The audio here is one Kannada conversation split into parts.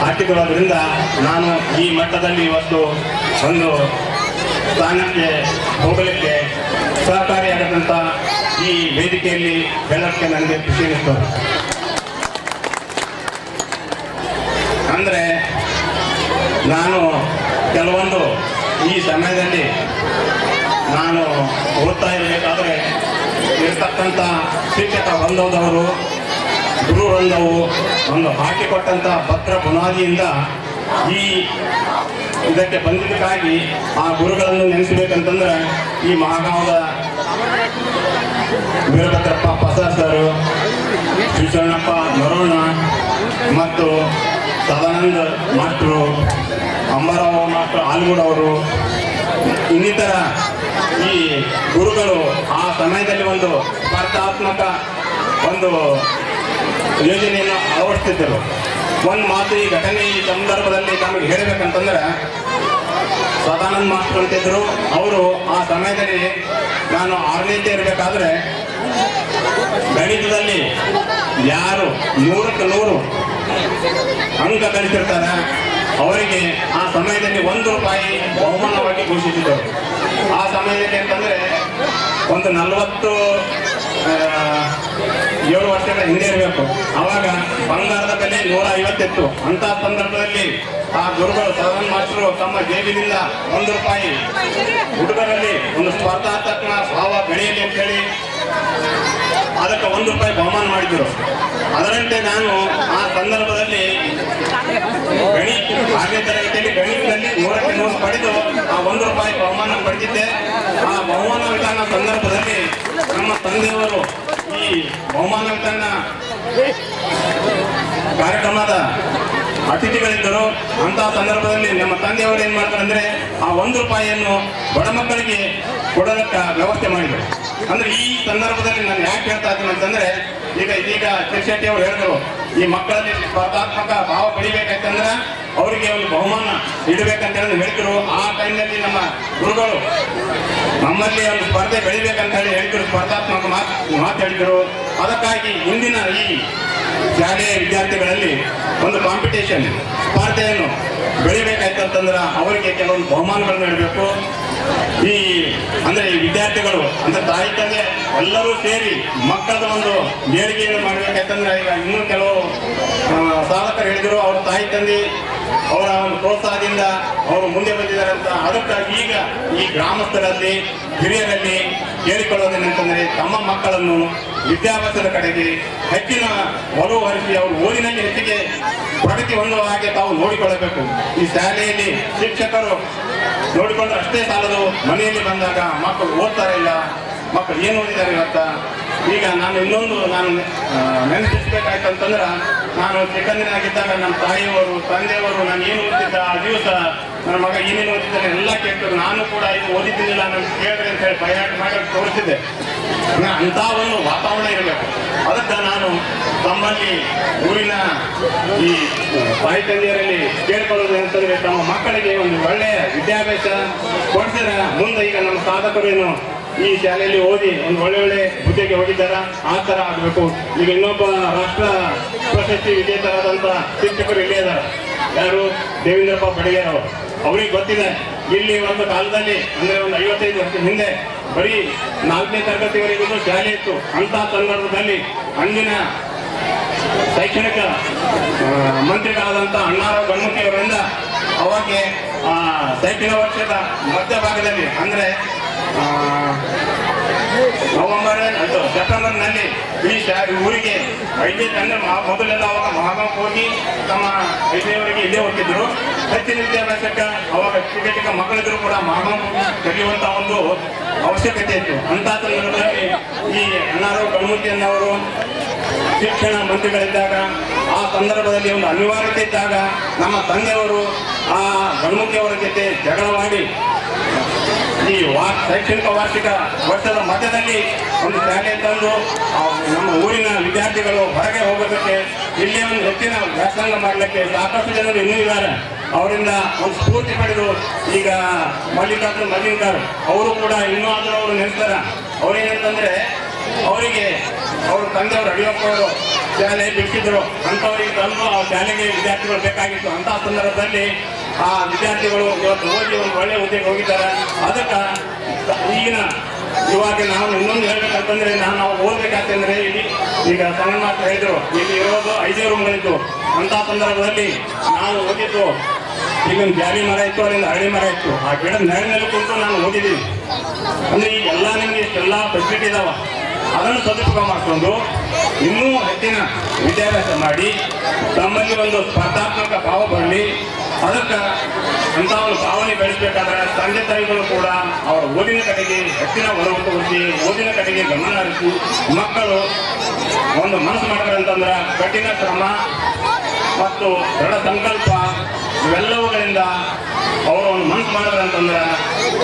ಹಾಕಿಕೊಳ್ಳೋದ್ರಿಂದ ನಾನು ಈ ಮಟ್ಟದಲ್ಲಿ ಇವತ್ತು ಒಂದು ಸ್ಥಾನಕ್ಕೆ ಹೋಗಲಿಕ್ಕೆ ಸಹಕಾರಿಯಾಗದಂಥ ಈ ವೇದಿಕೆಯಲ್ಲಿ ಹೇಳೋಕ್ಕೆ ನನಗೆ ಖುಷಿ ಇತ್ತು ಅಂದರೆ ನಾನು ಕೆಲವೊಂದು ಈ ಸಮಯದಲ್ಲಿ ನಾನು ಓದ್ತಾ ಇರಬೇಕಾದ್ರೆ ಇರ್ತಕ್ಕಂಥ ಶಿಕ್ಷಕ ಬಂದವರು ಗುರು ರಂಗವು ಒಂದು ಹಾಕಿಕೊಟ್ಟಂಥ ಭದ್ರ ಬುನಾದಿಯಿಂದ ಈ ಇದಕ್ಕೆ ಬಂದಿದ್ದಕ್ಕಾಗಿ ಆ ಗುರುಗಳನ್ನು ನೆನೆಸಬೇಕಂತಂದ್ರೆ ಈ ಮಹಾಗಾವದ ವೀರಭದ್ರಪ್ಪ ಪ್ರಸಾದ್ ಸರು ಶಿವಶರಣಪ್ಪ ನರೋಣ ಮತ್ತು ಸದಾನಂದ ಮಾಸ್ಟ್ರು ಅಂಬಾರಾವ್ ಮಾಸ್ಟರ್ ಆಲ್ಗೂಡ್ ಅವರು, ಇನ್ನಿತರ ಈ ಗುರುಗಳು ಆ ಸಮಯದಲ್ಲಿ ಒಂದು ಸ್ಪರ್ಧಾತ್ಮಕ ಒಂದು ಯೋಜನೆಯನ್ನು ಆವರಿಸ್ತಿದ್ದರು. ಒಂದು ಮಾತು ಈ ಘಟನೆ ಈ ಸಂದರ್ಭದಲ್ಲಿ ತಮಗೆ ಹೇಳಬೇಕಂತಂದ್ರೆ, ಸದಾನಂದ ಮಾಸ್ಟರ್ ಅಂತಿದ್ರು. ಅವರು ಆ ಸಮಯದಲ್ಲಿ ನಾನು ಆರನೇತೆ ಇರಬೇಕಾದ್ರೆ, ಗಣಿತದಲ್ಲಿ ಯಾರು ನೂರಕ್ಕೆ ನೂರು ಅಂಕ ಗಳಿಸಿರ್ತಾರೆ ಅವರಿಗೆ ಆ ಸಮಯದಲ್ಲಿ ಒಂದು ರೂಪಾಯಿ ಬಹುಮಾನವಾಗಿ ಘೋಷಿಸಿದರು ಆ ಸಮಯದಲ್ಲಿ ಅಂತಂದ್ರೆ, ಒಂದು ನಲವತ್ತು ಏಳು ವರ್ಷಗಳ ಹಿಂದೆ ಇರಬೇಕು ಅವಾಗ ಬಂಗಾರದ ಬೆಲೆ ನೂರ ಐವತ್ತಿತ್ತು. ಅಂತ ಸಂದರ್ಭದಲ್ಲಿ ಆ ಗುರುಗಳು ಸದನ್ ಮಾಸ್ಟರು ತಮ್ಮ ಜೇಬಿನಿಂದ ಒಂದು ರೂಪಾಯಿ ಹುಡುಗರಲ್ಲಿ ಒಂದು ಸ್ಪರ್ಧಾತ್ಮಕ ಭಾವ ಬೆಳೆಯಲಿ ಅಂತ ಹೇಳಿ ಅದಕ್ಕೆ ಒಂದು ರೂಪಾಯಿ ಬಹುಮಾನ ಮಾಡಿದ್ರು. ಅದರಂತೆ ನಾನು ಆ ಸಂದರ್ಭದಲ್ಲಿ ಗಣಿತ ಆರನೇ ತರಗತಿಯಲ್ಲಿ ಗಣಿತದಲ್ಲಿ ನೂರಕ್ಕೆ ನೂರು ಪಡೆದು ಆ ಒಂದು ರೂಪಾಯಿ ಬಹುಮಾನ ಪಡೆದಿದ್ದೆ. ಆ ಬಹುಮಾನ ವಿಧಾನ ಸಂದರ್ಭದಲ್ಲಿ ನಮ್ಮ ತಂದೆಯವರು ಈ ಬಹುಮಾನ ವಿಧಾನ ಕಾರ್ಯಕ್ರಮದ ಅತಿಥಿಗಳಿದ್ದರು. ಅಂತಹ ಸಂದರ್ಭದಲ್ಲಿ ನಮ್ಮ ತಂದೆಯವರು ಏನ್ ಮಾಡ್ತಾರೆ ಅಂದ್ರೆ ಆ ಒಂದು ರೂಪಾಯಿಯನ್ನು ಬಡ ಮಕ್ಕಳಿಗೆ ಕೊಡೋದಕ್ಕೆ ವ್ಯವಸ್ಥೆ ಮಾಡಿದರು. ಅಂದ್ರೆ ಈ ಸಂದರ್ಭದಲ್ಲಿ ನಾನು ಯಾಕೆ ಹೇಳ್ತಾ ಇದ್ದೀನಿ ಅಂತಂದ್ರೆ, ಈಗ ಇದೀಗ ಅವರು ಹೇಳಿದ್ರು ಈ ಮಕ್ಕಳಲ್ಲಿ ಸ್ಪರ್ಧಾತ್ಮಕ ಭಾವ ಬೆಳಿಬೇಕಂತಂದ್ರೆ ಅವರಿಗೆ ಒಂದು ಬಹುಮಾನ ಇಡಬೇಕಂತ ಹೇಳಿ ಹೇಳಿದ್ರು ಆ ಟೈಮ್ನಲ್ಲಿ ನಮ್ಮ ಗುರುಗಳು ನಮ್ಮಲ್ಲಿ ಒಂದು ಸ್ಪರ್ಧೆ ಬೆಳಿಬೇಕಂತ ಹೇಳಿ ಹೇಳಿದ್ರು ಸ್ಪರ್ಧಾತ್ಮಕ ಮಾತು ಮಾತು ಅದಕ್ಕಾಗಿ ಇಂದಿನ ಈ ಶಾಲೆಯ ವಿದ್ಯಾರ್ಥಿಗಳಲ್ಲಿ ಒಂದು ಕಾಂಪಿಟೇಷನ್ ಸ್ಪರ್ಧೆಯನ್ನು ಬೆಳಿಬೇಕಾಯ್ತಂತಂದ್ರೆ ಅವರಿಗೆ ಕೆಲವೊಂದು ಬಹುಮಾನಗಳನ್ನು ನೀಡಬೇಕು. ಈ, ಅಂದ್ರೆ ವಿದ್ಯಾರ್ಥಿಗಳು, ಅಂದ್ರೆ ತಾಯಿ ತಂದೆ ಎಲ್ಲರೂ ಸೇರಿ ಮಕ್ಕಳ ಒಂದು ಬೇಡಿಕೆಯನ್ನು ಮಾಡ್ಬೇಕಾಯ್ತಂದ್ರೆ ಈಗ ಇನ್ನೂ ಕೆಲವು ಸಾಧಕರು ಹೇಳಿದ್ರು, ಅವ್ರ ತಾಯಿ ತಂದೆ ಅವರ ಒಂದು ಪ್ರೋತ್ಸಾಹದಿಂದ ಅವರು ಮುಂದೆ ಬಂದಿದ್ದಾರೆ ಅಂತ. ಅದಕ್ಕಾಗಿ ಈಗ ಈ ಗ್ರಾಮಸ್ಥರಲ್ಲಿ, ಹಿರಿಯರಲ್ಲಿ ಕೇಳಿಕೊಳ್ಳೋದೇನೆಂತಂದ್ರೆ ತಮ್ಮ ಮಕ್ಕಳನ್ನು ವಿದ್ಯಾಭ್ಯಾಸದ ಕಡೆಗೆ ಹೆಚ್ಚಿನ ಒಲವು ಹರಿಸಿ ಅವರು ಓದಿನಲ್ಲಿ ಹೆಚ್ಚಿಗೆ ಪ್ರಗತಿ ಹೊಂದುವ ಹಾಗೆ ತಾವು ನೋಡಿಕೊಳ್ಳಬೇಕು. ಈ ಶಾಲೆಯಲ್ಲಿ ಶಿಕ್ಷಕರು ನೋಡಿಕೊಂಡ್ರೆ ಅಷ್ಟೇ ಸಾಲದು ಮನೆಯಲ್ಲಿ ಬಂದಾಗ ಮಕ್ಕಳು ಓದ್ತಾರೆ ಇಲ್ಲ, ಮಕ್ಕಳು ಏನು ಓದಿದ್ದಾರೆ ಇವತ್ತ? ಈಗ ನಾನು ಇನ್ನೊಂದು ನಾನು ನೆನಪಿಸ್ಬೇಕಾಯ್ತಂತಂದ್ರೆ, ನಾನು ಚಿಕ್ಕಂದಿನಾಗಿದ್ದಾಗ ನಮ್ಮ ತಾಯಿಯವರು, ತಂದೆಯವರು ನಾನು ಏನು ಓದಿದ್ದ ಆ ದಿವಸ ನನ್ನ ಮಗ ಏನೇನು ಓದಿದ್ದಾನೆ ಎಲ್ಲ ಕೇಳ್ತಾರೆ ನಾನು ಕೂಡ ಇದು ಓದಿದ್ದಿಲ್ಲ ನಾನು ಕೇಳಿದ್ರೆ ಅಂತ ಹೇಳಿ ಭಯ ಮಾಡಿ ತೋರಿಸಿದ್ದೆ. ಅಂತ ಒಂದು ವಾತಾವರಣ ಇರಬೇಕು. ಅದಕ್ಕೆ ನಾನು ತಮ್ಮಲ್ಲಿ ಊರಿನ ಈ ತಾಯಿ ತಂದೆಯರಲ್ಲಿ ಕೇಳ್ಕೊಳ್ಳೋದು ಅಂತಂದ್ರೆ ತಮ್ಮ ಮಕ್ಕಳಿಗೆ ಒಂದು ಒಳ್ಳೆಯ ವಿದ್ಯಾಭ್ಯಾಸ ಕೊಡ್ತೀರ ಮುಂದೆ ಈಗ ನಮ್ಮ ಸಾಧಕರು ಏನು ಈ ಶಾಲೆಯಲ್ಲಿ ಓದಿ ಒಂದು ಒಳ್ಳೆ ಒಳ್ಳೆ ಹುದ್ದೆಗೆ ಹೋಗಿದ್ದಾರ ಆ ಥರ ಆಗಬೇಕು. ಈಗ ಇನ್ನೊಬ್ಬ ರಾಷ್ಟ್ರ ಪ್ರಶಸ್ತಿ ವಿಜೇತರಾದಂಥ ಶಿಕ್ಷಕರು ಇಲ್ಲೇ ಇದ್ದಾರೆ. ಯಾರು? ದೇವೇಂದ್ರಪ್ಪ ಬಡಿಗೇರ್ ಅವರು. ಅವ್ರಿಗೆ ಗೊತ್ತಿದೆ ಇಲ್ಲಿ ಒಂದು ಕಾಲದಲ್ಲಿ ಅಂದ್ರೆ ಒಂದು ಐವತ್ತೈದು ವರ್ಷ ಹಿಂದೆ ಬರೀ ನಾಲ್ಕನೇ ತರಗತಿವರೆಗೂ ಶಾಲೆ ಇತ್ತು. ಅಂತ ಸಂದರ್ಭದಲ್ಲಿ ಅಂದಿನ ಶೈಕ್ಷಣಿಕ ಮಂತ್ರಿಗಳಾದಂಥ ಅಣ್ಣಾರಾವ್ ಗಣ್ಮುಖಿ ಅವರಿಂದ ಅವಾಗೆ ಆ, ಶೈಕ್ಷಣಿಕ ವರ್ಷದ ಮಧ್ಯಭಾಗದಲ್ಲಿ ಅಂದ್ರೆ ನವೆಂಬರ್ ಅದು ಸೆಪ್ಟೆಂಬರ್ನಲ್ಲಿ ಈ ಶಾ ಊರಿಗೆ ವೈದ್ಯ ಮಹಾ- ಮೊದಲೆಲ್ಲ ಅವಾಗ ಮಹಾಗಾಂವ್ ಹೋಗಿ ತಮ್ಮ ವೈದ್ಯವರಿಗೆ ಇಲ್ಲೇ ಹೋಗ್ತಿದ್ರು. ಹೆಚ್ಚಿನ ವಿದ್ಯಾಭ್ಯಾಸಕ್ಕೆ ಅವಾಗ ಚಿಕ್ಕ ಮಕ್ಕಳಿದ್ರು ಕೂಡ ಮಹಾಗಾಂವ್ ಕಲಿಯುವಂತ ಒಂದು ಅವಶ್ಯಕತೆ ಇತ್ತು. ಅಂತ ಸಂದರ್ಭದಲ್ಲಿ ಈ ಅಣ್ಣಾರಾವ್ ಗಣ್ಮುಖಿಯನ್ನವರು ಶಿಕ್ಷಣ ಮಂತ್ರಿಗಳಿದ್ದಾಗ ಆ ಸಂದರ್ಭದಲ್ಲಿ ಒಂದು ಅನಿವಾರ್ಯತೆ ಇದ್ದಾಗ ನಮ್ಮ ತಂದೆಯವರು ಆ ಗಣಮೂರ್ತಿಯವರ ಜೊತೆ ಜಗಳವಾಡಿ ಈ ವಾ ಶೈಕ್ಷಣಿಕ ವಾರ್ಷಿಕ ವರ್ಷದ ಮಧ್ಯದಲ್ಲಿ ಒಂದು ಶಾಲೆ ತಂದು ನಮ್ಮ ಊರಿನ ವಿದ್ಯಾರ್ಥಿಗಳು ಹೊರಗೆ ಹೋಗೋದಕ್ಕೆ ಇಲ್ಲಿ ಒಂದು ಹೆಚ್ಚಿನ ವ್ಯಾಸಂಗ ಮಾಡಲಿಕ್ಕೆ ಸಾಕಷ್ಟು ಜನರು ಇನ್ನೂ ಇದ್ದಾರೆ. ಅವರಿಂದ ಒಂದು ಸ್ಫೂರ್ತಿ ಪಡೆದು ಈಗ ಮಲ್ಲಿಕಾರ್ಜುನ್ ಮಲ್ಲಿಕಾರ್ ಅವರು ಕೂಡ ಇನ್ನೂ ಆದರೂ ಅವರು ನೆನೆಸ್ತಾರ. ಅವ್ರೇನಂತಂದ್ರೆ ಅವರಿಗೆ ಅವ್ರ ತಂದೆಯವರು ಅಡಿಯಪ್ಪವರು ಶಾಲೆ ಬಿಟ್ಟಿದ್ರು. ಅಂಥವರಿಗೆ ತಂದು ಆ ಶಾಲೆಗೆ ವಿದ್ಯಾರ್ಥಿಗಳು ಬೇಕಾಗಿತ್ತು. ಅಂತ ಸಂದರ್ಭದಲ್ಲಿ ಆ ವಿದ್ಯಾರ್ಥಿಗಳು ಇವತ್ತು ಓದಿ ಒಂದು ಒಳ್ಳೆ ಹುದ್ದೆಗೆ ಹೋಗಿದ್ದಾರೆ. ಅದಕ್ಕೆ ಈಗಿನ ಇವಾಗ ನಾನು ಇನ್ನೊಂದು ಹೇಳ್ಬೇಕಂತಂದ್ರೆ ನಾನು ನಾವು ಓದ್ಬೇಕಾಗ್ತಂದ್ರೆ ಇಲ್ಲಿ ಈಗ ಸಣ್ಣ ಮಾತು ಹೇಳಿದ್ರು. ಇಲ್ಲಿ ಇರೋದು ಐದೇ ರೂಮ್ಗಳಿತ್ತು ಅಂತ ಸಂದರ್ಭದಲ್ಲಿ ನಾನು ಓದಿದ್ದು ಒಂದು ಜಾಲಿ ಮರ ಇತ್ತು, ಅಲ್ಲಿಂದ ಹಳ್ಳಿ ಮರ ಇತ್ತು. ಆ ಗಿಡದ ನೆರಳಿನಲ್ಲಿ ಕುಂತು ನಾನು ಓದಿದ್ದೀನಿ ಅಂದ್ರೆ ಈಗ ಎಲ್ಲ ನಿಮಗೆ ಇಷ್ಟೆಲ್ಲ ಫೆಸಿಲಿಟಿ ಇದಾವ. ಅದನ್ನು ಸದುಪಯೋಗ ಮಾಡಿಕೊಂಡು ಇನ್ನೂ ಹೆಚ್ಚಿನ ವಿದ್ಯಾಭ್ಯಾಸ ಮಾಡಿ ತಮ್ಮಲ್ಲಿ ಒಂದು ಸ್ಪರ್ಧಾತ್ಮಕ ಭಾವ ಬರಲಿ. ಅದಕ್ಕೆ ಇಂಥ ಒಂದು ಭಾವನೆ ಬೆಳೆಸಬೇಕಾದ್ರೆ ತಂದೆ ತಾಯಿಗಳು ಕೂಡ ಅವರ ಓದಿನ ಕಡೆಗೆ ಹೆಚ್ಚಿನ ಒಲವು ತೋರಿಸಿ, ಓದಿನ ಕಡೆಗೆ ಗಮನ ಹರಿಸಿ, ಮಕ್ಕಳು ಒಂದು ಮನಸ್ಸು ಅಂತಂದ್ರೆ ಕಠಿಣ ಶ್ರಮ ಮತ್ತು ದೃಢ ಸಂಕಲ್ಪ ಇವೆಲ್ಲವುಗಳಿಂದ ಅವರು ಒಂದು ಮನಸ್ಸು ಮಾಡಿದ್ರೆ ಅಂತಂದ್ರೆ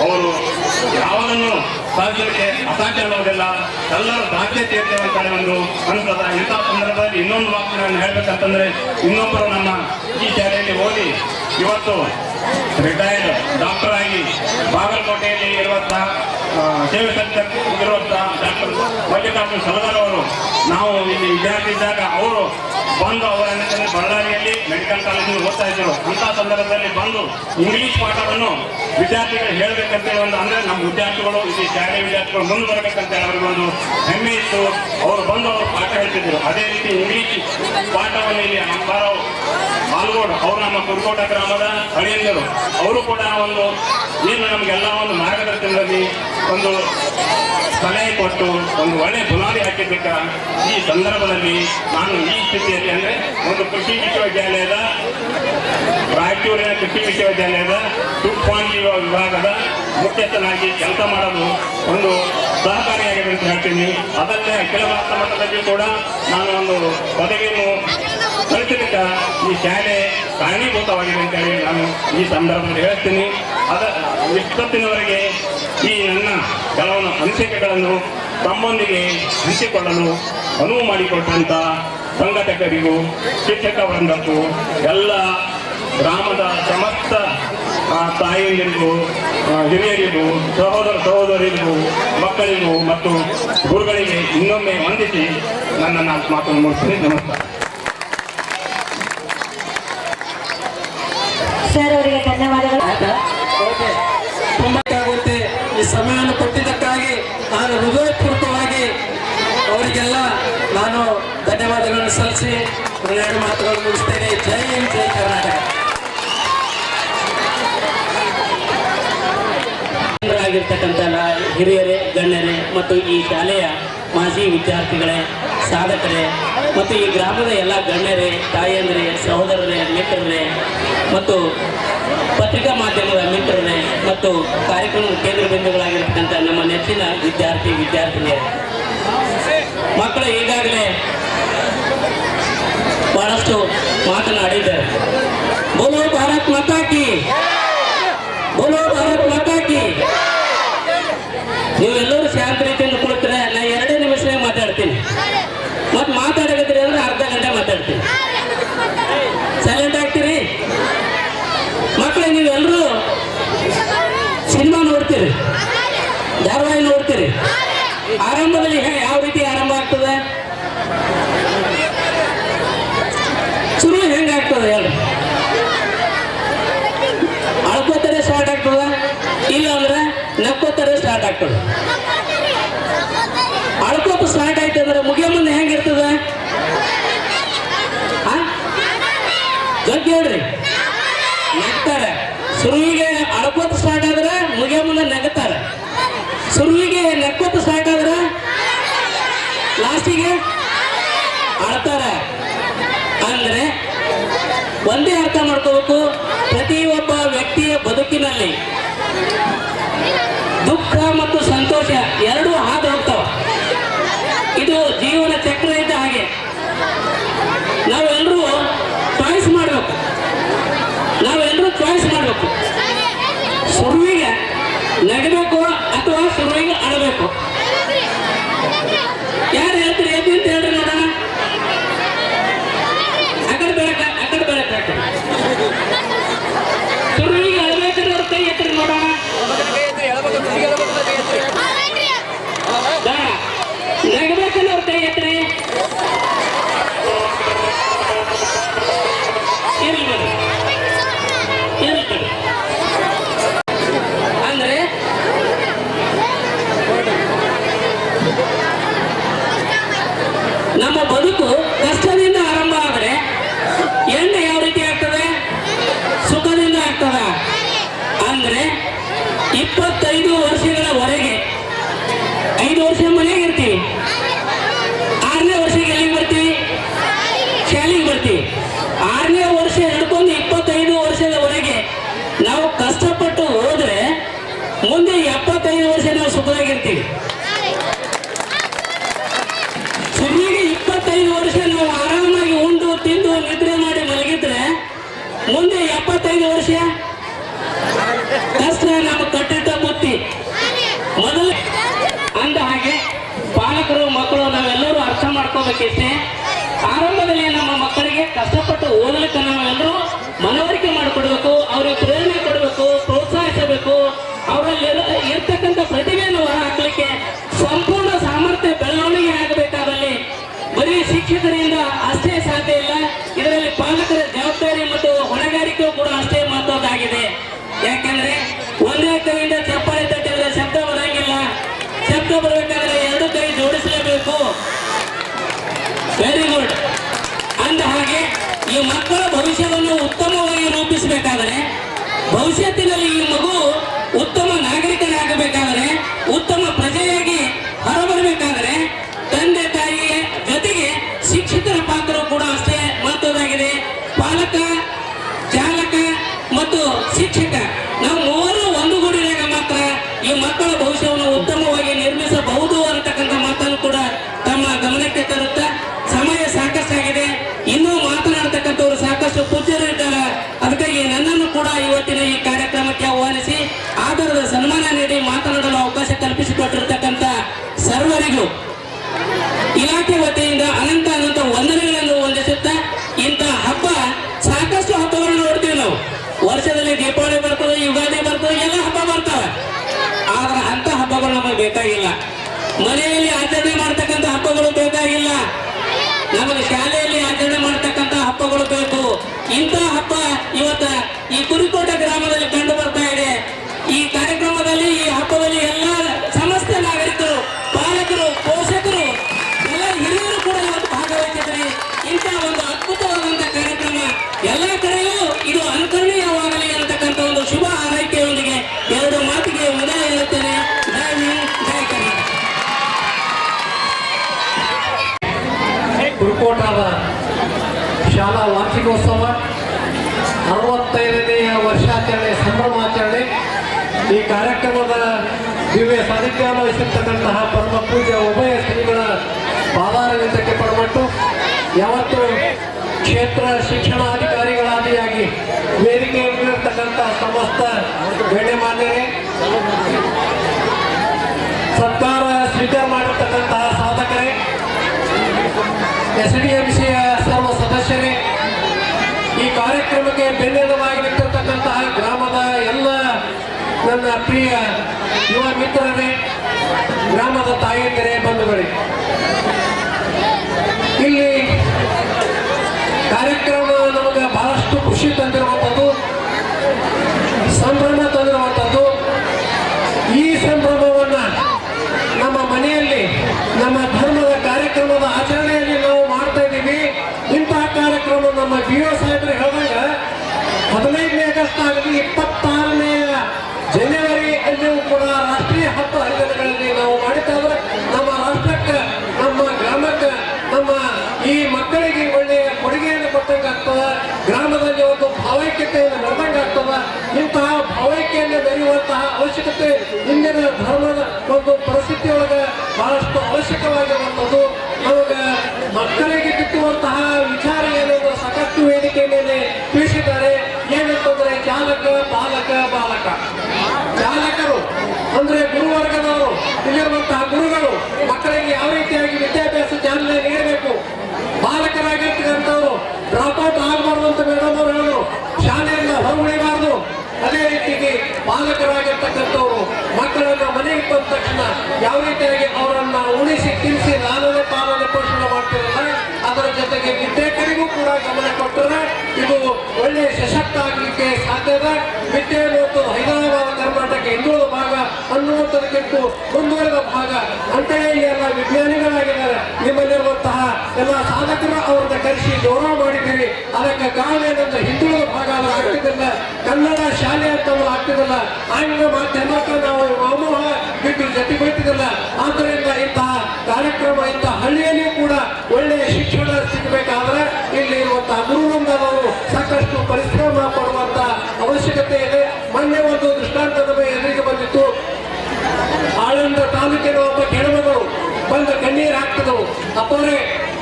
ಅವರು ಯಾವುದನ್ನು ಸಾಧಿಸಲಿಕ್ಕೆ ಅಸಾಧ್ಯ ಅನ್ನೋದಿಲ್ಲ. ಎಲ್ಲರೂ ಸಾಧ್ಯತೆ ಇರ್ತೇವೆ ಅಂತೇಳಿ ಒಂದು ಅನಿಸ್ತದ ಇಂಥ ಸಂದರ್ಭದಲ್ಲಿ ಇನ್ನೊಂದು ಮಾತು ನಾನು ಹೇಳ್ಬೇಕಂತಂದ್ರೆ ಇನ್ನೊಬ್ಬರು ನಮ್ಮ ಈ ಇವತ್ತು ರಿಟೈರ್ಡ್ ಡಾಕ್ಟರ್ ಆಗಿ ಬಾಗಲಕೋಟೆಯಲ್ಲಿ ಇರುವಂತಹ ಸೇವೆ ಸಂಚಿರುವಂತಹ ಡಾಕ್ಟರ್ ಮಲ್ಲಿಕಾರ್ಜುನ್ ಸಲಗರ್ ಅವರು. ನಾವು ಇಲ್ಲಿ ವಿದ್ಯಾರ್ಥಿ ಇದ್ದಾಗ ಅವರು ಬಂದು ಅವರ ಬಳ್ಳಾರಿಯಲ್ಲಿ ಮೆಡಿಕಲ್ ಕಾಲೇಜಿನಲ್ಲಿ ಓದ್ತಾ ಇದ್ದರು ಅಂತಹ ಸಂದರ್ಭದಲ್ಲಿ ಬಂದು ಇಂಗ್ಲಿಷ್ ಪಾಠವನ್ನು ವಿದ್ಯಾರ್ಥಿಗಳು ಹೇಳಬೇಕಂತೇಳಿ ಒಂದು ಅಂದ್ರೆ ನಮ್ಮ ವಿದ್ಯಾರ್ಥಿಗಳು, ಇಲ್ಲಿ ಶಾಲೆ ವಿದ್ಯಾರ್ಥಿಗಳು ಮುಂದೆ ಬರಬೇಕಂತೇಳಿ ಅವರಿಗೆ ಒಂದು ಹೆಮ್ಮೆ ಇತ್ತು. ಅವರು ಬಂದು ಅವರು ಪಾಠ ಹೇಳ್ತಿದ್ರು. ಅದೇ ರೀತಿ ಇಂಗ್ಲಿಷ್ ಪಾಠವನ್ನು ಇಲ್ಲಿ ಅಂಬಾರಾವ್ ಮಾಲ್ಗೋಡ್, ಅವರು ನಮ್ಮ ಕುರ್ಕೋಟ ಗ್ರಾಮದ ಹಳಿಯಂದರು. ಅವರು ಕೂಡ ಒಂದು ಏನು ನಮಗೆಲ್ಲ ಒಂದು ಮಾರ್ಗದರ್ಶನದಲ್ಲಿ ಒಂದು ಸಲಹೆ ಕೊಟ್ಟು ಒಂದು ಒಳ್ಳೆ ಬುನಾದಿ ಹಾಕಿದ್ದಕ್ಕ ಈ ಸಂದರ್ಭದಲ್ಲಿ ನಾನು ಈ ಸ್ಥಿತಿಯಲ್ಲಿ ಅಂದರೆ ಒಂದು ಕೃಷಿ ವಿಶ್ವವಿದ್ಯಾಲಯದ ರಾಯಚೂರಿನ ಕೃಷಿ ವಿಶ್ವವಿದ್ಯಾಲಯದ ತುಪ್ಪಾಂಗಿ ವಿಭಾಗದ ಮುಖ್ಯಸ್ಥನಾಗಿ ಕೆಲಸ ಮಾಡಲು ಒಂದು ಸಹಕಾರಿಯಾಗಿದೆ ಅಂತ ಹೇಳ್ತೀನಿ. ಅದಲ್ಲೇ ಅಖಿಲ ಭಾರತ ಮಟ್ಟದಲ್ಲಿ ಕೂಡ ನಾನು ಒಂದು ಪದವಿಯನ್ನು ಕಲಿಸಲಿಕ್ಕೆ ಈ ಶಾಲೆ ಕಾರಣೀಭೂತವಾಗಿದೆ ಅಂತ ಹೇಳಿ ನಾನು ಈ ಸಂದರ್ಭದಲ್ಲಿ ಹೇಳ್ತೀನಿ ಅದ ಇಷ್ಟೊತ್ತಿನವರೆಗೆ ಈ ನನ್ನ ಕೆಲವೊಂದು ಅನಿಸಿಕೆಗಳನ್ನು ತಮ್ಮೊಂದಿಗೆ ಹಂಚಿಕೊಳ್ಳಲು ಅನುವು ಮಾಡಿಕೊಟ್ಟಂಥ ಸಂಘಟಕರಿಗೂ, ಶಿಕ್ಷಕ ವೃಂದಕ್ಕೂ, ಎಲ್ಲ ಗ್ರಾಮದ ಸಮಸ್ತ ತಾಯಿಯರಿಗೂ ಹಿರಿಯರಿಗೂ, ಸಹೋದರ ಸಹೋದರಿಗೂ, ಮಕ್ಕಳಿಗೂ ಮತ್ತು ಗುರುಗಳಿಗೆ ಇನ್ನೊಮ್ಮೆ ವಂದಿಸಿ ನನ್ನ ನಾಲ್ಕು ಮಾತನ್ನು ಮುಗಿಸಿ ನಮಸ್ಕಾರ. ಸರ್ ಅವರಿಗೆ ಧನ್ಯವಾದಗಳು. ಆಗುತ್ತೆ ಈ ಸಮಯವನ್ನು ಕೊಟ್ಟಿದ್ದಕ್ಕಾಗಿ ನಾನು ಹೃದಯಪೂರ್ವಕವಾಗಿ ಅವರಿಗೆಲ್ಲ ನಾನು ಧನ್ಯವಾದಗಳನ್ನು ಸಲ್ಲಿಸಿ ಎರಡು ಮಾತುಗಳನ್ನು ಮುಗಿಸ್ತೇನೆ. ಜೈ ಹಿಂದ್, ಜೈ ಕರ್ನಾಟಕ. ಆಗಿರ್ತಕ್ಕಂಥ ಹಿರಿಯರೇ, ಗಣ್ಯರೇ ಮತ್ತು ಈ ಶಾಲೆಯ ಮಾಜಿ ವಿದ್ಯಾರ್ಥಿಗಳೇ, ಸಾಧಕರೇ ಮತ್ತು ಈ ಗ್ರಾಮದ ಎಲ್ಲ ಗಣ್ಯರೇ ತಾಯಿಯಂದ್ರೆ ಸಹೋದರರೇ, ಮಿತ್ರರೇ, ಮತ್ತು ಪತ್ರಿಕಾ ಮಾಧ್ಯಮದ ಮಿತ್ರರೇ, ಮತ್ತು ಕಾರ್ಯಕ್ರಮದ ಕೇಂದ್ರ ಬಿಂದುಗಳಾಗಿರ್ತಕ್ಕಂಥ ನಮ್ಮ ನೆಚ್ಚಿನ ವಿದ್ಯಾರ್ಥಿ, ವಿದ್ಯಾರ್ಥಿನಿಯರೇ. ಮಕ್ಕಳು ಈಗಾಗಲೇ ಬಹಳಷ್ಟು ಮಾತನಾಡಿದ್ದಾರೆ. ಬೋಲೋ ಭಾರತ್ ಮಾತಾ ಕಿ! ಬೋಲೋ ಭಾರತ್ ಮಾತಾ ಕಿ ನೀವೆಲ್ಲರೂ ಶಾಂತ ರೀತಿಯಿಂದ ಕುಳಿತರೆ ನಾ ಎರಡೇ ನಿಮಿಷನಾಗ ಮಾತಾಡ್ತೀನಿ ಮತ್ತೆ ಮಾತಾಡಕತ್ತೀರಿ ಅಂದ್ರೆ ಅರ್ಧ ಗಂಟೆ ಮಾತಾಡ್ತೀನಿ ಸೈಲೆಂಟ್ ಆಗ್ತೀರಿ ಮಕ್ಕಳೇ ನೀವೆಲ್ಲರೂ ಸಿನಿಮಾ ನೋಡ್ತೀರಿ ಧಾರಾವಾಹಿ ನೋಡ್ತೀರಿ ಆರಂಭದಲ್ಲಿ ಹೇ- ಯಾವ ರೀತಿ ಆರಂಭ ಆಗ್ತದೆ ಶುರು ಹೆಂಗಾಗ್ತದೆ ಹೇಳಿ ಅಳ್ಕೋತಾರೆ ಸ್ಟಾರ್ಟ್ ಆಗ್ತದ ಇಲ್ಲ ಅಂದ್ರೆ ನಕ್ಕೋತಾರೆ ಸ್ಟಾರ್ಟ್ ಆಗ್ತದೆ ಅಳ್ಕೋತ ಸ್ಟಾರ್ಟ್ ಆಯ್ತು ಅಂದ್ರೆ ಮುಗಿಯೋ ಮುಂದೆ ಹೆಂಗಿರ್ತದ ಜಗ್ಗಿ ಹೇಳ್ರಿ ನಗ್ತಾರೆ. ಸುರುವಿಗೆ ಅಳ್ಕೋತ ಸ್ಟಾರ್ಟ್ ಆದ್ರೆ ಮುಗಿಯ ಮುಂದೆ ನಗ್ತಾರೆ. ಸುರುವಿಗೆ ನಕ್ಕೋತ ಸ್ಟಾರ್ಟ್ ಆದ್ರೆ ಲಾಸ್ಟಿಗೆ ಅಳ್ತಾರೆ ಅಂದ್ರೆ ಒಂದೇ ಅರ್ಥ ಮಾಡ್ಕೋಬೇಕು. ಪ್ರತಿಯೊಬ್ಬ ವ್ಯಕ್ತಿಯ ಬದುಕಿನಲ್ಲಿ ದುಃಖ ಮತ್ತು ಸಂತೋಷ ಎರಡೂ ಹಾದು ಪ್ರಶ್ನೆ ಆರಂಭದಲ್ಲಿ ನಮ್ಮ ಮಕ್ಕಳಿಗೆ ಕಷ್ಟಪಟ್ಟು ಓದಲಿಕ್ಕೆ ನಾವೆಲ್ಲರೂ ಈ ಮಕ್ಕಳ ಭವಿಷ್ಯವನ್ನು ಉತ್ತಮವಾಗಿ ರೂಪಿಸಬೇಕಾದರೆ ಭವಿಷ್ಯತ್ತಿನಲ್ಲಿ ಈ ಮಗು ಕೂಡ ಇವತ್ತಿನ ಈ ಕಾರ್ಯ ಶಿಕ್ಷಣಾಧಿಕಾರಿಗಳಾದಿಯಾಗಿ ವೇದಿಕೆಯಲ್ಲಿರ್ತಕ್ಕಂಥ ಸಮಸ್ತ ಗಣ್ಯಮಾನ್ಯರೇ ಸರ್ಕಾರ ಸ್ವೀಕಾರ ಮಾಡಿರ್ತಕ್ಕಂತಹ ಸಾಧಕರೇ, ಎಸ್ ಡಿ ಎಂ ಸಿಯ ಸರ್ವ ಸದಸ್ಯರೇ, ಈ ಕಾರ್ಯಕ್ರಮಕ್ಕೆ ಬೆನ್ನೆಲುಬಾಗಿ ನಿಂತಿರ್ತಕ್ಕಂತಹ ಗ್ರಾಮದ ಎಲ್ಲ ನನ್ನ ಪ್ರಿಯ ಯುವ ಮಿತ್ರರೇ, ಗ್ರಾಮದ ತಾಯಂದಿರೇ, ಬಂಧುಗಳೇ, ಇಲ್ಲಿ ಆಗಸ್ಟ್ ಇಪ್ಪತ್ತಾರನೇ ಜನವರಿ ಅಲ್ಲಿಯೂ ಕೂಡ ರಾಷ್ಟ್ರೀಯ ಹಬ್ಬ ಹರಿದಿನಗಳಲ್ಲಿ ನಾವು ಮಾಡ್ತಾ ನಮ್ಮ ರಾಷ್ಟ್ರಕ್ಕೆ, ನಮ್ಮ ಗ್ರಾಮಕ್ಕೆ, ನಮ್ಮ ಈ ಮಕ್ಕಳಿಗೆ ಒಳ್ಳೆಯ ಕೊಡುಗೆಯನ್ನು ಕೊಟ್ಟಂಗಾಗ್ತದೆ ಗ್ರಾಮದಲ್ಲಿ ಒಂದು ಭಾವೈಕ್ಯತೆಯನ್ನು ನಡೆದಂಗಾಗ್ತದೆ ಇಂತಹ ಭಾವೈಕ್ಯನ್ನು ಬೆರೆಯುವಂತಹ ಅವಶ್ಯಕತೆ ಇಂದಿನ ಧರ್ಮದ ಒಂದು ಪರಿಸ್ಥಿತಿಯೊಳಗೆ ಬಹಳಷ್ಟು ಅವಶ್ಯಕವಾಗಿರುವಂಥದ್ದು. ನಮಗೆ ಮಕ್ಕಳ ಪಾಲಕರಾಗಿರ್ತಕ್ಕಂಥವ್ರು ಮಕ್ಕಳನ್ನು ಮನೆಗೆ ಬಂದ ತಕ್ಷಣ ಯಾವ ರೀತಿಯಾಗಿ ಅವರನ್ನ ಉಳಿಸಿ ತಿನ್ನಿಸಿ ನಾನೇ ಪಾಲನ ಪೋಷಣೆ ಮಾಡ್ತಿರಲ್ಲ ಅದರ ಜೊತೆಗೆ ವಿದ್ಯಾರ್ಥಿಗಳಿಗೂ ಕೂಡ ಗಮನ ಕೊಟ್ಟರೆ ಇದು ಒಳ್ಳೆಯ ಸಶಕ್ತ ಆಗಲಿಕ್ಕೆ ಸಾಧ್ಯದ ವಿದ್ಯೆ ಮತ್ತು ಹೈದರಾಬಾದ್ ಕರ್ನಾಟಕ ಹಿಂದುಳಿದ ಭಾಗ ಕೆಟ್ಟು ಮುಂದುವರೆದ ಭಾಗ. ಅಂತೆಯೇ ಎಲ್ಲ ವಿಜ್ಞಾನಿಗಳಾಗಿದ್ದಾರೆ. ನಿಮ್ಮಲ್ಲಿರುವಂತಹ ಎಲ್ಲ ಸಾಧಕರು ಅವರನ್ನ ಕರೆಸಿ ಗೌರವ ಮಾಡಿದ್ದೀರಿ. ಅದಕ್ಕೆ ಕಾರಣ ಏನಂದ್ರೆ ಹಿಂದುಳಿದ ಭಾಗ ಆಗ್ತಿದ್ದಿಲ್ಲ. ಕನ್ನಡ ಶಾಲೆ ಅಂತ ಆಗ್ತಿದ್ದಿಲ್ಲ. ಆಂಗ್ಲ ಮಾಧ್ಯಮಕ್ಕೆ ನಾವು ವ್ಯಾಮೋಹ ಬಿಟ್ಟು ಜೊತೆ ಬೀಳ್ತಿದ್ದಿಲ್ಲ. ಆದ್ದರಿಂದ ಇಂತಹ ಕಾರ್ಯಕ್ರಮ ಇಂತಹ ಹಳ್ಳಿಯಲ್ಲಿ ಕೂಡ ಒಳ್ಳೆಯ ಶಿಕ್ಷಣ ಸಿಗಬೇಕಾದ್ರೆ ಇಲ್ಲಿ ಇರುವಂತಹ ಗುರುವೃಂದವರು ಸಾಕಷ್ಟು ಪರಿಶ್ರಮ ಪಡುವಂತಹ ಅವಶ್ಯಕತೆ ಇದೆ. ಮೊನ್ನೆ ಒಂದು ದೃಷ್ಟಾಂತದ ಎದುರಿಗೆ ಆಳಂದ ತಾಲೂಕಿನ ಒಬ್ಬ ಹೆಣ್ಮಗಳು ಬಂದು ಕಣ್ಣೀರು ಹಾಕ್ತದವು ಅಪ್ಪರೇ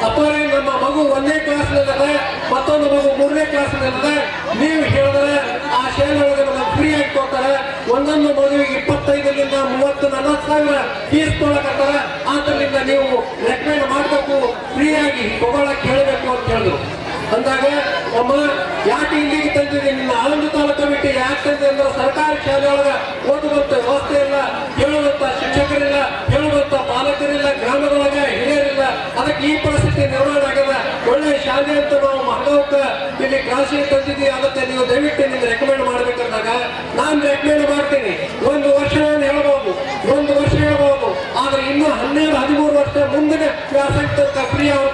ಅಪ್ಪರೇ, ನಮ್ಮ ಮಗು ಒಂದನೇ ಕ್ಲಾಸ್ ಇದೆ ಮತ್ತೊಂದು ಮಗು ಮೂರನೇ ಕ್ಲಾಸ್ ಇದೆ ನೀವು ಹೇಳಿದ್ರೆ ಆ ಶಾಲೆಯೊಳಗೆ ನಮ್ಮ ಫ್ರೀ ಆಗಿ ಕೊಡ್ತಾರೆ. ಒಂದೊಂದು ಮಗುವಿಗೆ ಇಪ್ಪತ್ತೈದರಿಂದ ಮೂವತ್ತು, ನಲವತ್ತು ಸಾವಿರ ಫೀಸ್ ತೊಗೊಳಕತ್ತಾರ ಆದ್ದರಿಂದ ನೀವು ರೆಕಮೆಂಡ್ ಮಾಡಬೇಕು ಫ್ರೀಯಾಗಿ ಆಗಿ ತಗೊಳಕ್ ಹೇಳಬೇಕು ಅಂತ ಹೇಳಿದ್ರು. ಅಂದಾಗ ಅಮ್ಮ ಯಾಕೆ ಇಲ್ಲಿಗೆ ತಂದಿದೆ ನಿನ್ನ ಆನಂದ ತಾಲೂಕು ಬಿಟ್ಟು ಯಾಕೆ ತಂದಿದೆ? ಅಂದ್ರೆ ಸರ್ಕಾರಿ ಶಾಲೆಯೊಳಗ ಓದುವಂತ ವ್ಯವಸ್ಥೆ ಇಲ್ಲ, ಹೇಳುವಂತ ಶಿಕ್ಷಕರಿಲ್ಲ, ಹೇಳುವಂತ ಪಾಲಕರಿಲ್ಲ, ಗ್ರಾಮದೊಳಗ ಹಿರಿಯರಿಲ್ಲ. ಅದಕ್ಕೆ ಈ ಪರಿಸ್ಥಿತಿ ನಿರ್ಮಾಣ ಆಗದ. ಒಳ್ಳೆ ಶಾಲೆ ಅಂತ ನಾವು ಮಹಗಾವ್ಕ ಇಲ್ಲಿ ಕ್ಲಾಸಿಗೆ ತಂದಿದ್ದೀವಿ ಅದಕ್ಕೆ ನೀವು ದಯವಿಟ್ಟು ನಿಮ್ಗೆ ರೆಕಮೆಂಡ್ ಮಾಡ್ಬೇಕಂದಾಗ ನಾನು ರೆಕಮೆಂಡ್ ಮಾಡ್ತೀನಿ. ಒಂದು ವರ್ಷ ನಾನು ಹೇಳ್ಬೋದು. ಒಂದು ವರ್ಷ ಹೇಳ್ಬೋದು. ಆದ್ರೆ ಇನ್ನೂ ಹನ್ನೆರಡು, ಹದಿಮೂರು ಮುಂದಿನ ವ್ಯಾಸಂಗ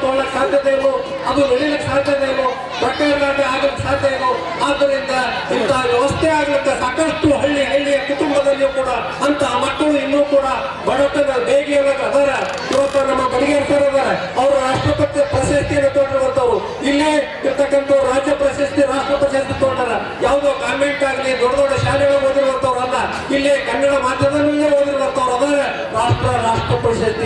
ತೊಗೊಳಕ್ ಸಾಧ್ಯತೆ ಇಲ್ಲ ಅದು ಬೆಳೀಲಿಕ್ಕೆ ಸಾಧ್ಯತೆ ಇಲ್ಲ ಪ್ರಕರಣ ಆಗಕ್ಕೆ ಸಾಧ್ಯ ಇಲ್ಲ ಆದ್ದರಿಂದ ಇಂತಹ ವ್ಯವಸ್ಥೆ ಆಗ್ಲಿಕ್ಕೆ ಸಾಕಷ್ಟು ಹಳ್ಳಿ ಹಳ್ಳಿಯ ಕುಟುಂಬದಲ್ಲಿಯೂ ಕೂಡ ಅಂತಹ ಮಕ್ಕಳು ಇನ್ನೂ ಕೂಡ ಬಡತನ ಬೇಗಿಯೊಳಗೆ ಅದರ. ಇವತ್ತು ನಮ್ಮ ಬಡಿಗೆ ಅದಾರ. ಅವರು ರಾಷ್ಟ್ರಪತಿ ಪ್ರಶಸ್ತಿಯನ್ನು ತಗೊಂಡಿರುವಂತವ್ರು ಇಲ್ಲೇ ಇರ್ತಕ್ಕಂಥ ರಾಜ್ಯ ಪ್ರಶಸ್ತಿ, ರಾಷ್ಟ್ರ ಪ್ರಶಸ್ತಿ ತಗೊಂಡಾರ. ಯಾವುದೋ ಕಾನ್ವೆಂಟ್ ಆಗಲಿ, ದೊಡ್ಡ ದೊಡ್ಡ ಶಾಲೆಗಳು ಓದಿರುವಂತವ್ರು ಅಲ್ಲ. ಇಲ್ಲೇ ಕನ್ನಡ ಮಾಧ್ಯಮದಲ್ಲೇ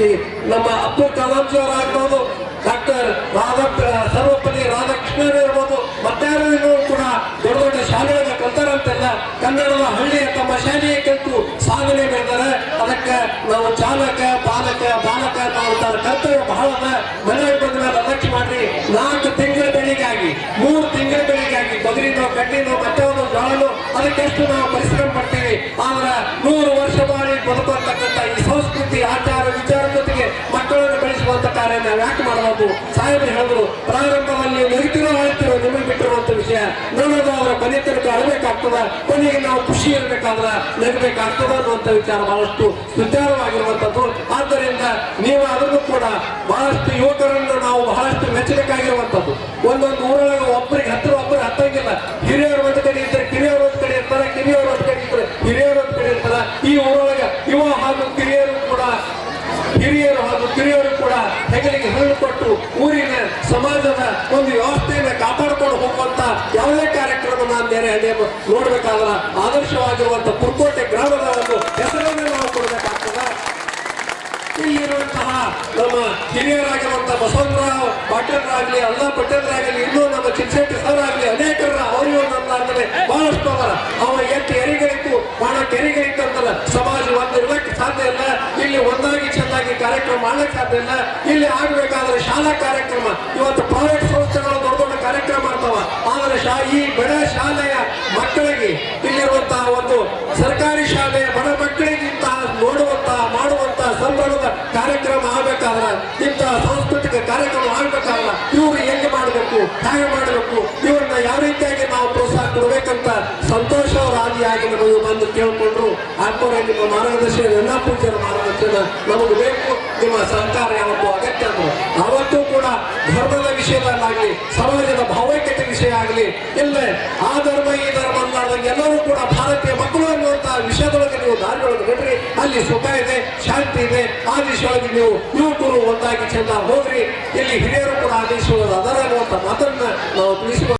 ಪ್ರಶಸ್ತಿ ನಮ್ಮ ಅಬ್ದುಲ್ ಕಲಾಂ ಜಿ ಆಗ್ಬೋದು ಡಾಕ್ಟರ್ ರಾಧಾ ಸರ್ವಪಲ್ಲಿ ರಾಧಾಕೃಷ್ಣನ್ ಇರ್ಬೋದು ಮತ್ತಾರು ಕೂಡ ದೊಡ್ಡ ದೊಡ್ಡ ಶಾಲೆಗಳ ಕಲ್ತಾರಂತೆಲ್ಲ ಕನ್ನಡದ ಹಳ್ಳಿಯ ತಮ್ಮ ಶಾಲೆಯ ಕಲಿತು ಸಾಧನೆ ಮಾಡಿದ್ದಾರೆ. ಅದಕ್ಕೆ ನಾವು ಚಾಲಕ, ಪಾಲಕ, ಬಾಲಕ ನಾವು ಕರ್ತವ್ಯ ಬಹಳ ಮನೆಗೆ ಬಂದ ಮೇಲೆ ಅಲಕ್ಷ್ಯ ಮಾಡ್ರಿ, ನಾಲ್ಕು ತಿಂಗಳ ಬೆಳಿಗಾಗಿ ಮೂರು ತಿಂಗಳ ಬೆಳಿಗಾಗಿ ತೊಗರಿನೋ ಕಡ್ಡಿನೋ ಮತ್ತೊಂದು ಜೋಳನೋ ಅದಕ್ಕೆಷ್ಟು ನಾವು ಪರಿಶ್ರಮ ಪಡ್ತೀವಿ. ಆದ್ರೆ ನೂರು ವರ್ಷ ಬಾಳಿ ಬದುಕತಕ್ಕಂಥ ಈ ಸಂಸ್ಕೃತಿ ಮಕ್ಕಳನ್ನು ಕಾರ್ಯ ನಾವು ಯಾಕೆ ಮಾಡಬಾರ್ದು? ಸಾಹೇಬರು ಹೇಳಿದ್ರು, ಪ್ರಾರಂಭದಲ್ಲಿ ನರಿತಿರೋ ಹೇಳ್ತಿರೋ ನಿಮಗೆ ಬಿಟ್ಟಿರುವಂತ ವಿಷಯ. ನೋಡೋದು, ಅವರ ಮನೆ ತನಕ ಅಳಬೇಕಾಗ್ತದ ಕೊನೆಗೆ ನಾವು ಖುಷಿ ಇರಬೇಕಾದ್ರ ನಗಬೇಕಾಗ್ತದ ಅನ್ನುವಂತ ವಿಚಾರ ಬಹಳಷ್ಟು ಸುಚಾರವಾಗಿರುವಂತದ್ದು. ಆದ್ದರಿಂದ ನೀವು ಅದನ್ನು ಕೂಡ ಬಹಳಷ್ಟು ಯುವಕರನ್ನು ನಾವು ಬಹಳಷ್ಟು ಮೆಚ್ಚಬೇಕಾಗಿರುವಂಥದ್ದು ಒಂದೊಂದು ಊರೊಳಗೆ ಒಬ್ಬರಿಗೆ ಹತ್ತಿರ ಒಬ್ಬರು ಹತ್ತಂಗಿಲ್ಲ. ಹಿರಿಯರ ಒಂದು ಕಡೆ ಇರ್ತಾರೆ ಕಿರಿಯರು ಒಂದು ಕಡೆ ಇರ್ತಾರೆ, ಕಿರಿಯರು ಒಂದು ಕಡೆ ಇರ್ತಾರೆ ಹಿರಿಯರು ಒಂದು ಕಡೆ ಇರ್ತಾರೆ. ಈ ಊರೊಳಗೆ ಯುವ ಹಾಗೂ ಕಿರಿಯರು ಕೂಡ ಹಿರಿಯರು ಹಾಗೂ ಕಿರಿಯರು ಹೆಗಲಿಗೆ ಹೇಳಿಕೊಟ್ಟು ಊರಿನ ಸಮಾಜದ ಒಂದು ವ್ಯವಸ್ಥೆಯನ್ನು ಕಾಪಾಡಿಕೊಂಡು ಹೋಗುವಂತ ಯಾವುದೇ ಕಾರ್ಯಕ್ರಮ ನಾನು ಬೇರೆ ನೋಡ್ಬೇಕಾದ್ರ ಆದರ್ಶವಾಗಿರುವಂತ ಕುರ್ಕೋಟೆ ಗ್ರಾಮದ ಒಂದು ಹೆಸರನ್ನು ನಾವು ಕೊಡಬೇಕಾಗ್ತದೆ. ಇಲ್ಲಿರುವಂತಹ ನಮ್ಮ ಹಿರಿಯರಾಗಿರುವಂತಹ ಬಸವರಾವ್ ಪಾಟೀಲ್ರಾಗ್ಲಿ, ಅಲ್ಲಾ ಪಟೇಲ್ರಾಗಲಿ, ಇನ್ನೂ ನಮ್ಮ ಚಿಕ್ಕಶೆಟ್ಟಿ ಸರ್ ಆಗಲಿ ಅನೇಕರ ಅವರಿಗೂ ನಮ್ದಾಗಲಿ ಬಹಳಷ್ಟು ಅದಾರ ಅವ ಎಷ್ಟು ಎರಿಗಳಿತ್ತು ಮಾಡಕ್ಕೆ ಎರಿಗಳಿತ್ತು ಅಂತಲ್ಲ ಸಮಾಜ ಒಂದು ಸಾಧ್ಯ ಇಲ್ಲ ಇಲ್ಲಿ ಒಂದಾಗಿ ಚೆನ್ನಾಗಿ ಕಾರ್ಯಕ್ರಮ ಮಾಡಲಿಕ್ಕೆ ಸಾಧ್ಯ ಇಲ್ಲ ಇಲ್ಲಿ ಆಗಬೇಕಾದ್ರೆ ಶಾಲಾ ಕಾರ್ಯಕ್ರಮ. ಇವತ್ತು ಪ್ರೈವೇಟ್ ಸಂಸ್ಥೆಗಳು ದೊಡ್ಡ ದೊಡ್ಡ ಕಾರ್ಯಕ್ರಮ ಮಾಡ್ತಾವ ಆದರೆ ಶಾ, ಈ ಬಡ ಶಾಲೆಯ ಮಕ್ಕಳಿಗೆ ಇಲ್ಲಿರುವಂತಹ ಒಂದು ಸರ್ಕಾರಿ ಶಾಲೆಯ ಬಡ ಮಕ್ಕಳಿಗಿಂತ ನೋಡುವಂತ ನೋಡುವಂತಹ ಮಾಡುವಂತಹ ಸಂಭ್ರಮದ ಕಾರ್ಯಕ್ರಮ ಆಗಬೇಕಾದ್ರೆ ಇಂತಹ ಸಾಂಸ್ಕೃತಿಕ ಕಾರ್ಯಕ್ರಮ ಆಗ್ಬೇಕಾದ್ರ ಇವರು ಹೆಂಗೆ ಮಾಡಬೇಕು ಹೇಗೆ ಮಾಡಬೇಕು, ಇವ್ರನ್ನ ಯಾವ ರೀತಿಯಾಗಿ ನಾವು ಪ್ರೋತ್ಸಾಹ ಕೊಡಬೇಕಂತ ಸಂತೋಷ ಆಗಿ ನಮಗೆ ಬಂದು ಕೇಳ್ಕೊಂಡ್ರು ಆತ್ಮರ ನಿಮ್ಮ ಮಾರ್ಗದರ್ಶನ, ಎಲ್ಲ ಪೂಜ್ಯರ ಮಾರ್ಗದರ್ಶನ ನಮಗೆ ಬೇಕು. ನಿಮ್ಮ ಸಹಕಾರ ಯಾವತ್ತು ಅಗತ್ಯ ಅವತ್ತು ಕೂಡ ಧರ್ಮದ ವಿಷಯದಲ್ಲಾಗಲಿ, ಸಮಾಜದ ಭಾವೈಕ್ಯತೆ ವಿಷಯ ಆಗಲಿ ಇಲ್ಲೇ ಆ ಧರ್ಮ, ಈ ಧರ್ಮ ಅಂದಾಗ ಎಲ್ಲರೂ ಕೂಡ ಭಾರತೀಯ ಮಕ್ಕಳು ಅನ್ನುವಂತಹ ವಿಷಯದೊಳಗೆ ನೀವು ದಾರಿಯೊಳಗೆ ಬಿಡ್ರಿ. ಅಲ್ಲಿ ಸುಖ ಇದೆ, ಶಾಂತಿ ಇದೆ. ಆ ದಿಶೆಯೊಳಗೆ ನೀವು ಯುವಕರು ಒಂದಾಗಿ ಚೆಂದ ಹೋಗ್ರಿ. ಇಲ್ಲಿ ಹಿರಿಯರು ಕೂಡ ಆ ದೇಶದ ಅದರ ಅನ್ನುವಂಥ ಮಾತನ್ನ ನಾವು ತಿಳಿಸಿಕೊಂಡು